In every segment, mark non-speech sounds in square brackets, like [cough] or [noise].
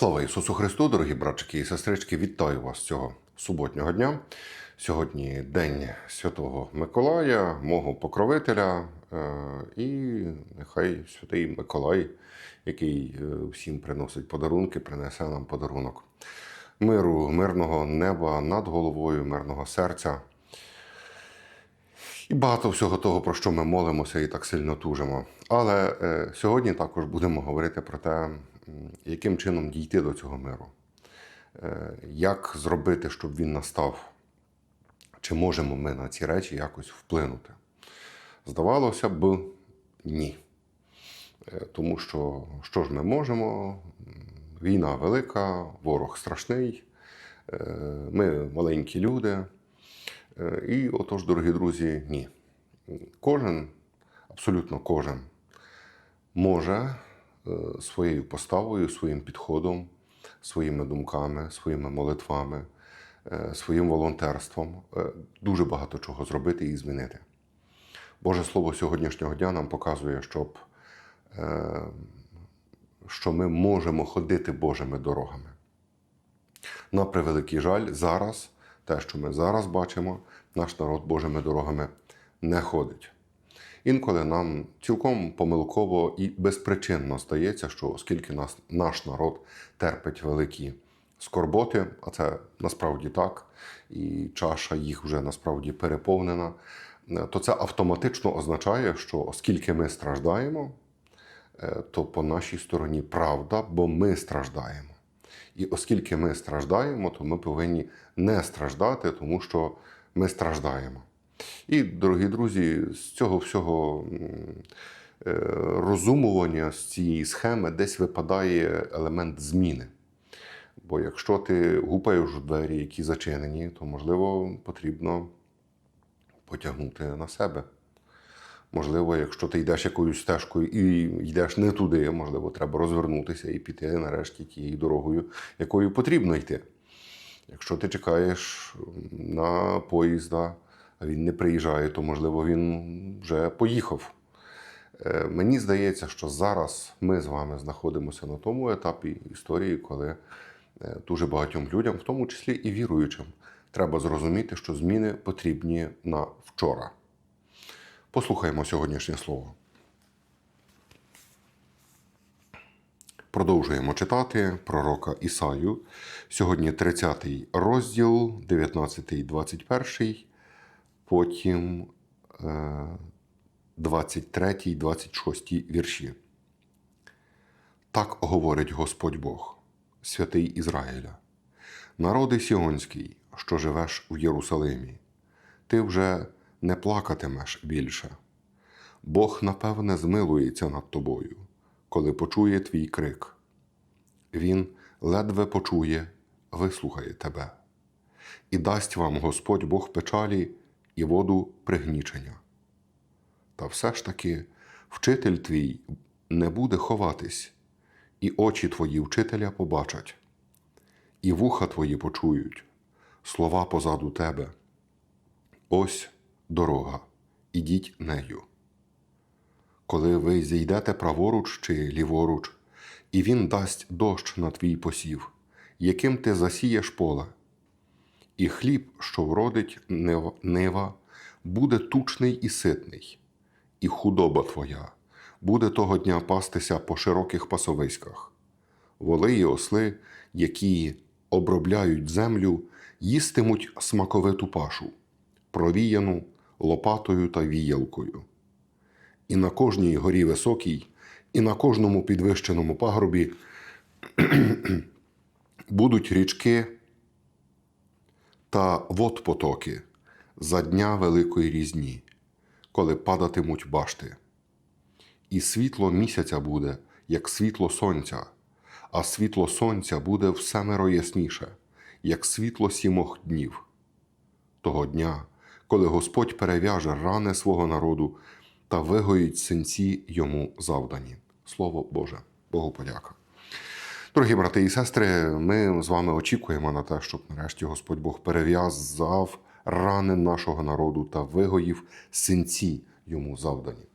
Слава Ісусу Христу, дорогі братчики і сестрички, вітаю вас цього суботнього дня. Сьогодні День Святого Миколая, мого покровителя, е, і нехай святий Миколай, який е, всім приносить подарунки, принесе нам подарунок миру, мирного неба над головою, мирного серця. І багато всього того, про що ми молимося і так сильно тужимо. Але е, сьогодні також будемо говорити про те, яким чином дійти до цього миру, е, як зробити, щоб він настав, чи можемо ми на ці речі якось вплинути. Здавалося б, ні. Е, Тому що що ж ми можемо? Війна велика, ворог страшний, е, ми маленькі люди. І отож, дорогі друзі, ні. Кожен, абсолютно кожен, може своєю поставою, своїм підходом, своїми думками, своїми молитвами, е, своїм волонтерством е, дуже багато чого зробити і змінити. Боже Слово сьогоднішнього дня нам показує, щоб, е, що ми можемо ходити Божими дорогами. На превеликий жаль, зараз, те, що ми зараз бачимо, наш народ Божими дорогами не ходить. Інколи нам цілком помилково і безпричинно здається, що оскільки нас, наш народ терпить великі скорботи, а це насправді так, і чаша їх вже насправді переповнена, е, то це автоматично означає, що оскільки ми страждаємо, е, то по нашій стороні правда, бо ми страждаємо. І оскільки ми страждаємо, то ми повинні не страждати, тому що ми страждаємо. І, дорогі друзі, з цього всього е, розумування, з цієї схеми десь випадає елемент зміни. Бо якщо ти гупаєш у двері, які зачинені, то можливо потрібно потягнути на себе. Можливо, якщо ти йдеш якоюсь стежкою і йдеш не туди, можливо, треба розвернутися і піти нарешті тією дорогою, якою потрібно йти. Якщо ти чекаєш на поїзда, він не приїжджає, то можливо він вже поїхав. Е, Мені здається, що зараз ми з вами знаходимося на тому етапі історії, коли е, дуже багатьом людям, в тому числі і віруючим, треба зрозуміти, що зміни потрібні на вчора. Послухаємо сьогоднішнє слово. Продовжуємо читати пророка Ісаю. Сьогодні 30 розділ, 19, 21, потім е, 23, 26 вірші. Так говорить Господь Бог, святий Ізраїля, народи Сіонський, що живеш в Єрусалимі, ти вже не плакатимеш більше. Бог, напевне, змилується над тобою, коли почує твій крик. Він ледве почує, вислухає тебе, і дасть вам Господь Бог печалі і воду пригнічення. Та все ж таки вчитель твій не буде ховатись, і очі твої вчителя побачать, і вуха твої почують, слова позаду тебе. Ось дорога, ідіть нею. Коли ви зійдете праворуч чи ліворуч, і він дасть дощ на твій посів, яким ти засієш поле, і хліб, що вродить нива, буде тучний і ситний, і худоба твоя буде того дня пастися по широких пасовиськах. Воли і осли, які обробляють землю, їстимуть смаковиту пашу, провіяну лопатою та віялкою. І на кожній горі високій, і на кожному підвищеному пагорбі [clears throat] будуть річки та водпотоки за дня великої різні, коли падатимуть башти. І світло місяця буде, як світло сонця, а світло сонця буде в семеро ясніше, як світло сімох днів. Того дня, коли Господь перев'яже рани свого народу та вигоїть синці йому завдані. Слово Боже, Богу подяка. Дорогі брати і сестри, ми з вами очікуємо на те, щоб нарешті Господь Бог перев'язав рани нашого народу та вигоїв синці йому завдані.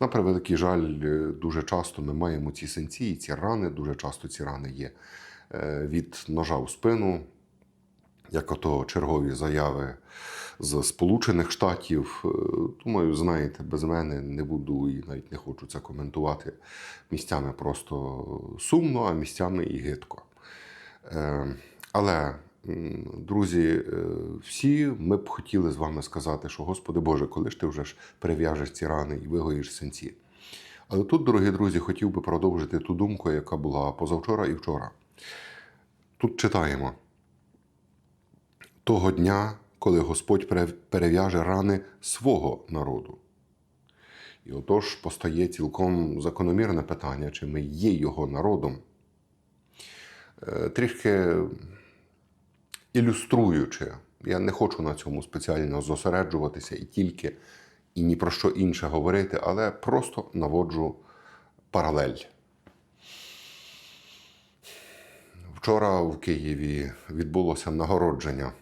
На превеликий жаль, е, дуже часто ми маємо ці синці і ці рани, дуже часто ці рани є е, від ножа в спину, як ото чергові заяви з Сполучених Штатів. Е, Думаю, знаєте, без мене не буду і навіть не хочу це коментувати. Місцями просто сумно, а місцями і гидко. Е, Але, друзі, е, всі ми б хотіли з вами сказати, що Господи Боже, коли ж ти вже ж перев'яжеш ці рани і вигоїш синці. Але тут, дорогі друзі, хотів би продовжити ту думку, яка була позавчора і вчора. Тут читаємо того дня, коли Господь перев'яже рани свого народу. І отож постає цілком закономірне питання, чи ми є його народом. Е, Трішки ілюструючи, я не хочу на цьому спеціально зосереджуватися і тільки і ні про що інше говорити, але просто наводжу паралель. Вчора в Києві відбулося нагородження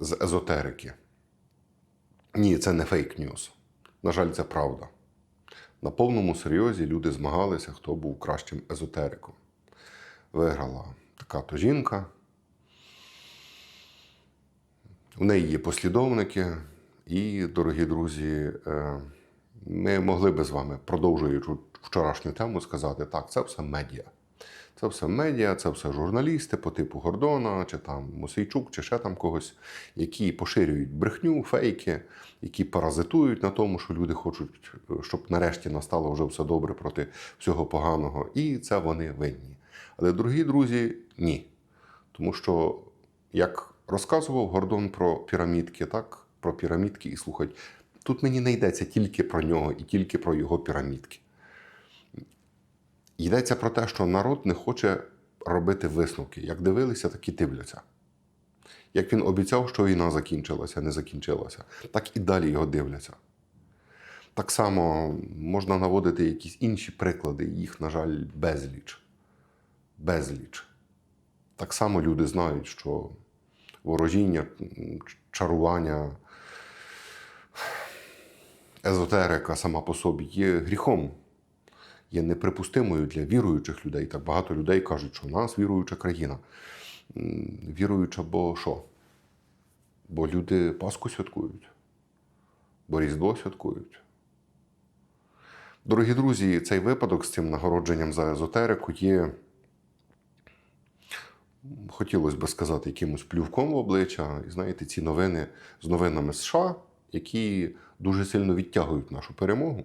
з езотерики. Ні, це не фейк-ньюс. На жаль, це правда. На повному серйозі люди змагалися, хто був кращим езотериком. Виграла така то жінка. У неї є послідовники, і, дорогі друзі, е, ми могли би з вами, продовжуючи вчорашню тему, сказати, так, це все медіа. Це все медіа, це все журналісти по типу Гордона, чи там Мосейчук, чи ще там когось, які поширюють брехню, фейки, які паразитують на тому, що люди хочуть, щоб нарешті настало вже все добре проти всього поганого. І це вони винні. Але, дорогі друзі, ні. Тому що, як розказував Гордон про пірамідки, так, про пірамідки і слухать, тут мені не йдеться тільки про нього і тільки про його пірамідки. Йдеться про те, що народ не хоче робити висновки. Як дивилися, так і дивляться. Як він обіцяв, що війна закінчилася, не закінчилася, так і далі його дивляться. Так само можна наводити якісь інші приклади, їх, на жаль, безліч. Безліч. Так само люди знають, що ворожіння, чарування, езотерика сама по собі є гріхом є неприпустимою для віруючих людей. Так багато людей кажуть, що в нас віруюча країна. Віруюча, бо що? Бо люди Пасху святкують, бо Різдво святкують. Дорогі друзі, цей випадок з цим нагородженням за езотерику є, хотілося би сказати, якимось плювком в обличчя. І знаєте, ці новини з новинами США, які дуже сильно відтягують нашу перемогу.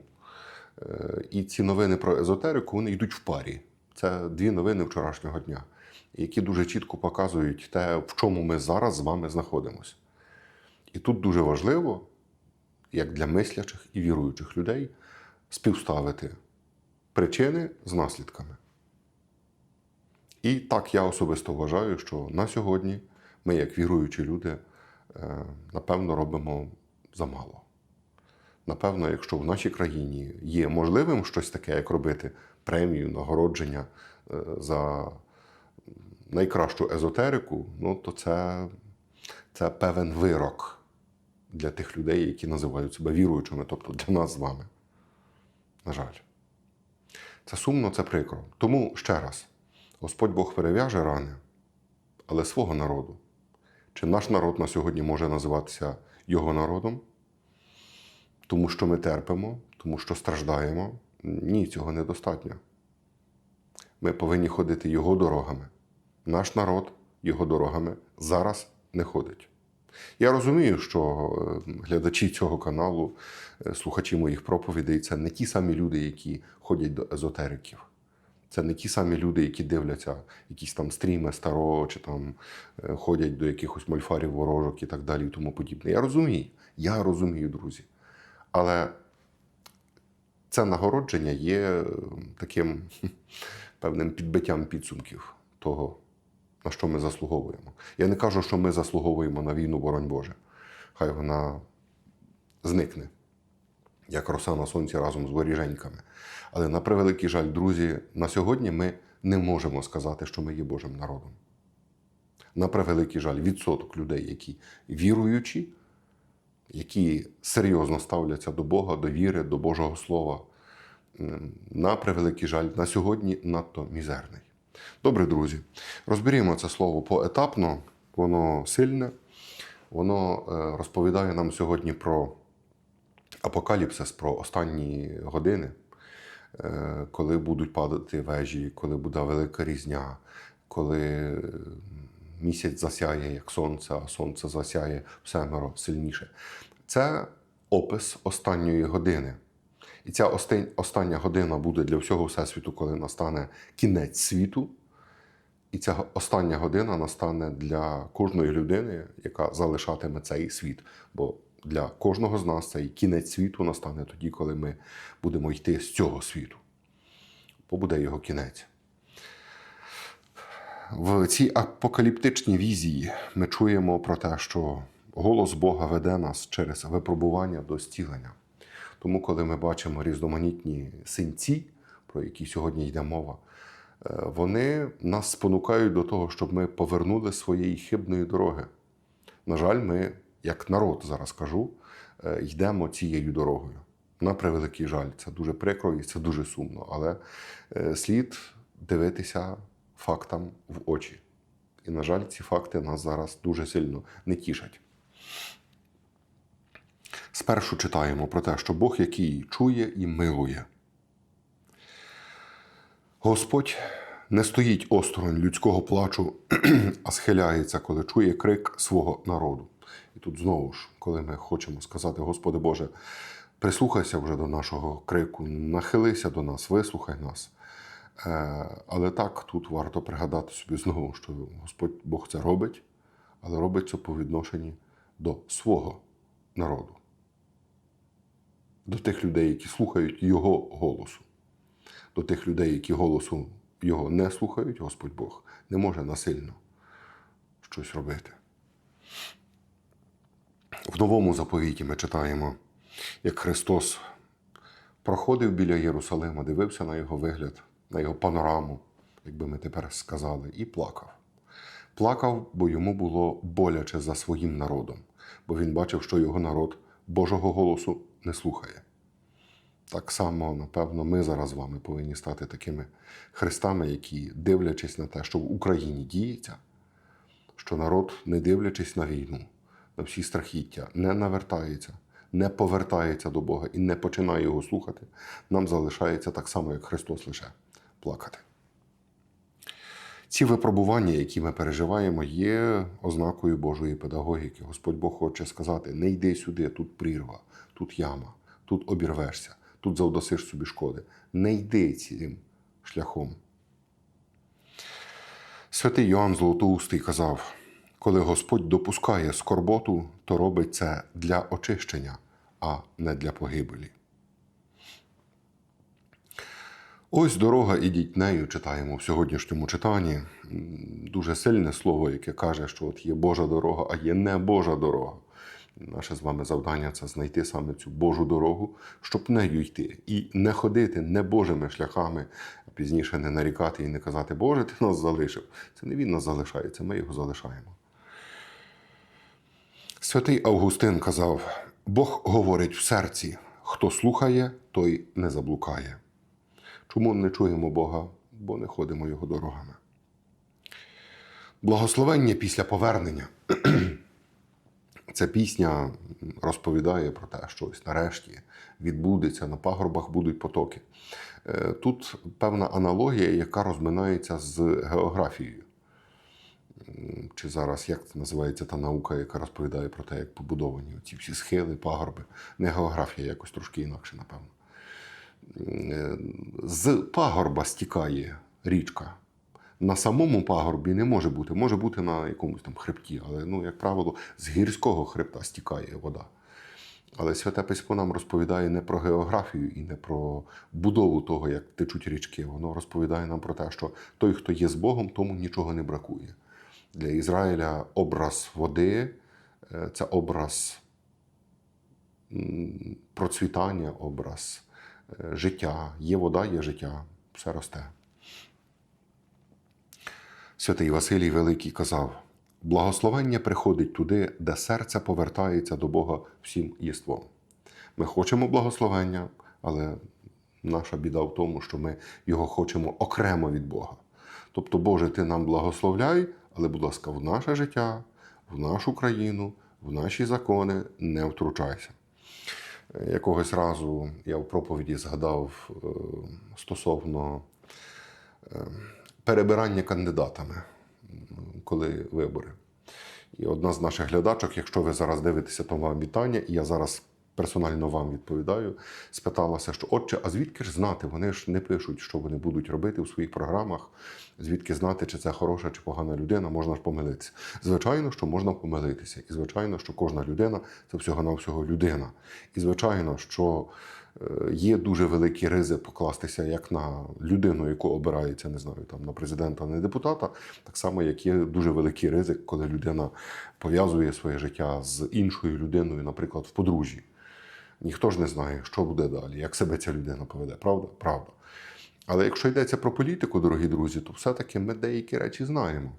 Е, І ці новини про езотерику вони йдуть в парі. Це дві новини вчорашнього дня, які дуже чітко показують те, в чому ми зараз з вами знаходимося. І тут дуже важливо, як для мислячих і віруючих людей, співставити причини з наслідками. І так я особисто вважаю, що на сьогодні ми, як віруючі люди, е, напевно, робимо замало. Напевно, якщо в нашій країні є можливим щось таке, як робити премію, нагородження е, за найкращу езотерику, ну то це, це певен вирок для тих людей, які називають себе віруючими, тобто для нас з вами. На жаль. Це сумно, це прикро. Тому ще раз, Господь Бог перев'яже рани, але свого народу. Чи наш народ на сьогодні може називатися його народом? Тому що ми терпимо, тому що страждаємо. Ні, цього недостатньо. Ми повинні ходити його дорогами. Наш народ його дорогами зараз не ходить. Я розумію, що е, глядачі цього каналу, е, слухачі моїх проповідей це не ті самі люди, які ходять до езотериків. Це не ті самі люди, які дивляться якісь там стріми старого, чи там е, ходять до якихось мольфарів ворожок і так далі і тому подібне. Я розумію, я розумію, друзі. Але це нагородження є е, таким певним підбиттям підсумків того, на що ми заслуговуємо. Я не кажу, що ми заслуговуємо на війну, боронь Боже. Хай вона зникне, як роса на сонці разом з воріженьками. Але на превеликий жаль, друзі, на сьогодні ми не можемо сказати, що ми є Божим народом. На превеликий жаль, відсоток людей, які віруючі, які серйозно ставляться до Бога, до віри, до Божого Слова, на превеликий жаль, на сьогодні надто мізерний. Добре, друзі, розберімо це слово поетапно, воно сильне, воно е, розповідає нам сьогодні про апокаліпсис, про останні години, е, коли будуть падати вежі, коли буде велика різня, коли місяць засяє, як сонце, а сонце засяє всемеро сильніше. Це опис останньої години. І ця остання година буде для всього Всесвіту, коли настане кінець світу. І ця остання година настане для кожної людини, яка залишатиме цей світ. Бо для кожного з нас цей кінець світу настане тоді, коли ми будемо йти з цього світу. Бо буде його кінець. В цій апокаліптичній візії ми чуємо про те, що голос Бога веде нас через випробування до зцілення. Тому, коли ми бачимо різноманітні синці, про які сьогодні йде мова, е, вони нас спонукають до того, щоб ми повернули своєї хибної дороги. На жаль, ми, як народ, зараз кажу, е, йдемо цією дорогою. На превеликий жаль, це дуже прикро і це дуже сумно. Але е, слід дивитися фактам в очі. І, на жаль, ці факти нас зараз дуже сильно не тішать. Спершу читаємо про те, що Бог, який чує і милує. Господь не стоїть осторонь людського плачу, [clears throat] а схиляється, коли чує крик свого народу. І тут знову ж, коли ми хочемо сказати, Господи Боже, прислухайся вже до нашого крику, нахилися до нас, вислухай нас. Е, Але так тут варто пригадати собі знову, що Господь Бог це робить, але робить це по відношенні до свого народу, до тих людей, які слухають Його голосу, до тих людей, які голосу Його не слухають, Господь Бог не може насильно щось робити. В новому заповіті ми читаємо, як Христос проходив біля Єрусалима, дивився на його вигляд, на його панораму, як би ми тепер сказали, і плакав. Плакав, бо йому було боляче за своїм народом, бо він бачив, що його народ Божого голосу не слухає. Так само, напевно, ми зараз з вами повинні стати такими христами, які, дивлячись на те, що в Україні діється, що народ, не дивлячись на війну, на всі страхіття, не навертається, не повертається до Бога і не починає його слухати, нам залишається так само, як Христос лише плакати. Ці випробування, які ми переживаємо, є ознакою Божої педагогіки. Господь Бог хоче сказати: не йди сюди, тут прірва, тут яма, тут обірвешся, тут завдосиш собі шкоди. Не йди цим шляхом. Святий Йоанн Золотоустий казав: коли Господь допускає скорботу, то робить це для очищення, а не для погибелі. Ось дорога, ідіть нею, читаємо в сьогоднішньому читанні. Дуже сильне слово, яке каже, що от є Божа дорога, а є не Божа дорога. Наше з вами завдання це знайти саме цю Божу дорогу, щоб нею йти. І не ходити не Божими шляхами, а пізніше не нарікати і не казати, Боже, ти нас залишив. Це не Він нас залишає, це ми його залишаємо. Святий Августин казав: Бог говорить в серці, хто слухає, той не заблукає. Чому не чуємо Бога? Бо не ходимо Його дорогами. Благословення після повернення. [clears throat] Ця пісня розповідає про те, що ось нарешті відбудеться, на пагорбах будуть потоки. Е, Тут певна аналогія, яка розминається з географією. Чи зараз як це називається та наука, яка розповідає про те, як побудовані ці всі схили, пагорби. Не географія, якось трошки інакше, напевно. З пагорба стікає річка. На самому пагорбі не може бути, може бути на якомусь там хребті, але, ну, як правило, з гірського хребта стікає вода. Але Святе Письмо нам розповідає не про географію і не про будову того, як течуть річки. Воно розповідає нам про те, що той, хто є з Богом, тому нічого не бракує. Для Ізраїля образ води е, це образ процвітання, образ життя. Є вода, є життя, все росте. Святий Василій Великий казав: благословення приходить туди, де серце повертається до Бога всім єством. Ми хочемо благословення, але наша біда в тому, що ми його хочемо окремо від Бога. Тобто, Боже, ти нам благословляй, але, будь ласка, в наше життя, в нашу країну, в наші закони не втручайся. Якогось разу я в проповіді згадав е, стосовно е, перебирання кандидатами, коли вибори. І одна з наших глядачок, якщо ви зараз дивитеся, то вам вітання, і я зараз персонально вам відповідаю, спиталася, що отче, а звідки ж знати? Вони ж не пишуть, що вони будуть робити у своїх програмах. Звідки знати, чи це хороша чи погана людина, можна ж помилитися. Звичайно, що можна помилитися. І звичайно, що кожна людина це всього-навсього людина. І звичайно, що е, є дуже великий ризик покластися як на людину, яку обирається, не знаю, там на президента, не депутата, так само, як є дуже великий ризик, коли людина пов'язує своє життя з іншою людиною, наприклад, в подружжі. Ніхто ж не знає, що буде далі, як себе ця людина поведе. Правда? Правда. Але якщо йдеться про політику, дорогі друзі, то все-таки ми деякі речі знаємо.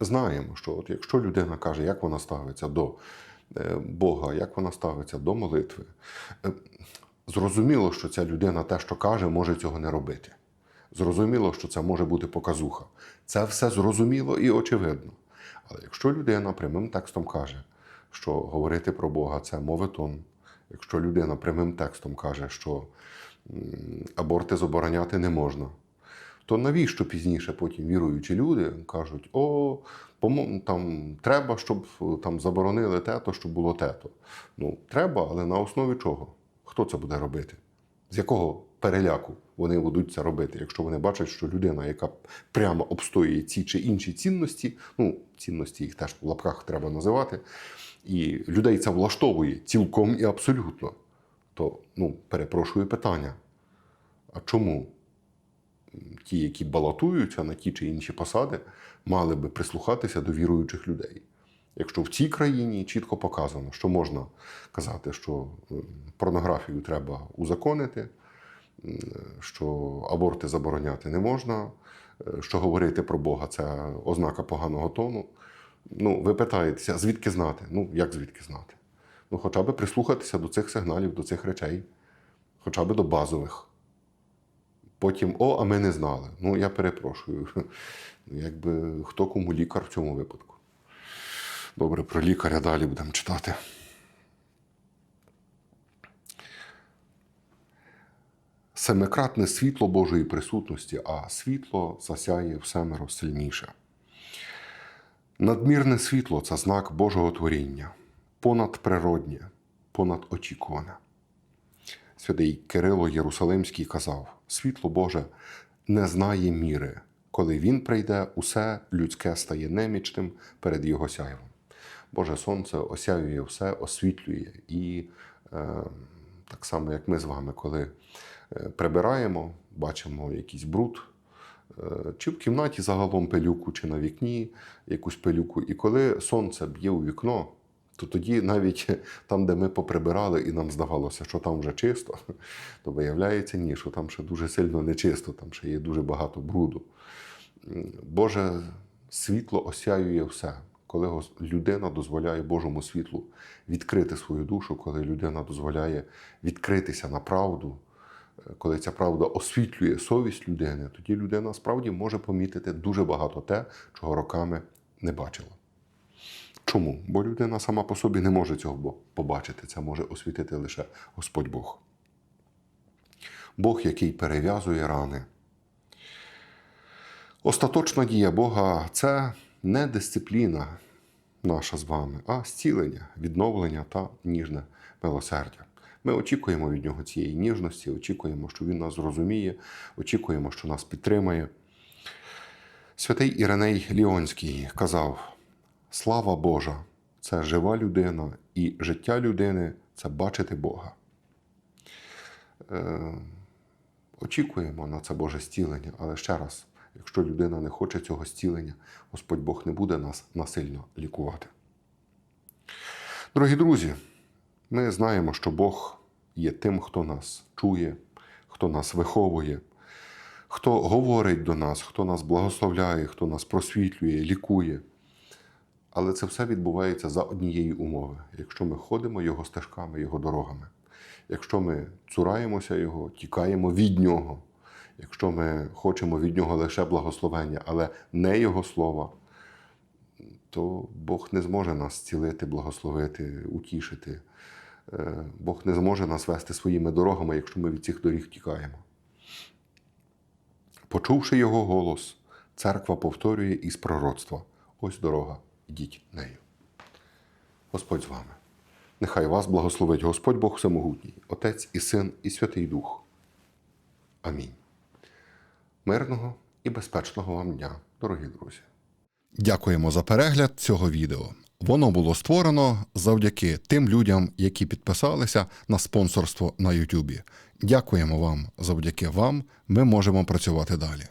Знаємо, що от якщо людина каже, як вона ставиться до е, Бога, як вона ставиться до молитви, е, зрозуміло, що ця людина те, що каже, може цього не робити. Зрозуміло, що це може бути показуха. Це все зрозуміло і очевидно. Але якщо людина прямим текстом каже, що говорити про Бога це моветон, якщо людина прямим текстом каже, що аборти забороняти не можна, то навіщо пізніше потім віруючі люди кажуть: о, там треба, щоб е, там заборонили тето, щоб було тето. Ну, треба, але на основі чого? Хто це буде робити? З якого переляку вони будуть це робити, якщо вони бачать, що людина, яка прямо обстоює ці чи інші цінності, ну, цінності їх теж в лапках треба називати, і людей це влаштовує цілком і абсолютно, то ну, перепрошую питання. А чому ті, які балотуються на ті чи інші посади, мали би прислухатися до віруючих людей? Якщо в цій країні чітко показано, що можна казати, що порнографію треба узаконити, що аборти забороняти не можна, е, що говорити про Бога це ознака поганого тону. Ну, ви питаєтеся, звідки знати? Ну, як звідки знати? Ну, хоча б прислухатися до цих сигналів, до цих речей, хоча б до базових. Потім, о, а ми не знали. Ну, я перепрошую. [laughs] Ну, Якби хто кому лікар в цьому випадку. Добре, про лікаря далі будемо читати. Семикратне світло Божої присутності, а світло засяє всемиро сильніше. Надмірне світло це знак Божого творіння, понадприроднє, понадочікуване. Святий Кирило Єрусалимський казав: світло Боже не знає міри. Коли він прийде, усе людське стає немічним перед його сяйвом. Боже Сонце осяює все, освітлює. І е, так само, як ми з вами, коли е, прибираємо, бачимо якийсь бруд, чи в кімнаті загалом пилюку, чи на вікні якусь пилюку. І коли сонце б'є у вікно, то тоді навіть [laughs] там, де ми поприбирали, і нам здавалося, що там вже чисто, [laughs] то виявляється ні, що там ще дуже сильно не чисто, там ще є дуже багато бруду. Боже світло осяює все. Коли людина дозволяє Божому світлу відкрити свою душу, коли людина дозволяє відкритися на правду, е, коли ця правда освітлює совість людини, тоді людина справді може помітити дуже багато те, чого роками не бачила. Чому? Бо людина сама по собі не може цього побачити. Це може освітити лише Господь Бог. Бог, який перев'язує рани. Остаточна дія Бога це не дисципліна наша з вами, а зцілення, відновлення та ніжне милосердя. Ми очікуємо від нього цієї ніжності, очікуємо, що він нас зрозуміє, очікуємо, що нас підтримає. Святий Іриней Ліонський казав: слава Божа це жива людина, і життя людини це бачити Бога. Е, очікуємо на це Боже зцілення, але ще раз, якщо людина не хоче цього зцілення, Господь Бог не буде нас насильно лікувати. Дорогі друзі, ми знаємо, що Бог є тим, хто нас чує, хто нас виховує, хто говорить до нас, хто нас благословляє, хто нас просвітлює, лікує. Але це все відбувається за однієї умови, якщо ми ходимо його стежками, його дорогами, якщо ми цураємося його, тікаємо від нього, якщо ми хочемо від нього лише благословення, але не Його слова, то Бог не зможе нас цілити, благословити, утішити. Е, Бог не зможе нас вести своїми дорогами, якщо ми від цих доріг тікаємо. Почувши його голос, церква повторює із пророцтва: ось дорога, ідіть нею. Господь з вами. Нехай вас благословить Господь Бог Всемогутній, Отець і Син, і Святий Дух. Амінь. Мирного і безпечного вам дня, дорогі друзі. Дякуємо за перегляд цього відео. Воно було створено завдяки тим людям, які підписалися на спонсорство на Ютубі. Дякуємо вам. Завдяки вам ми можемо працювати далі.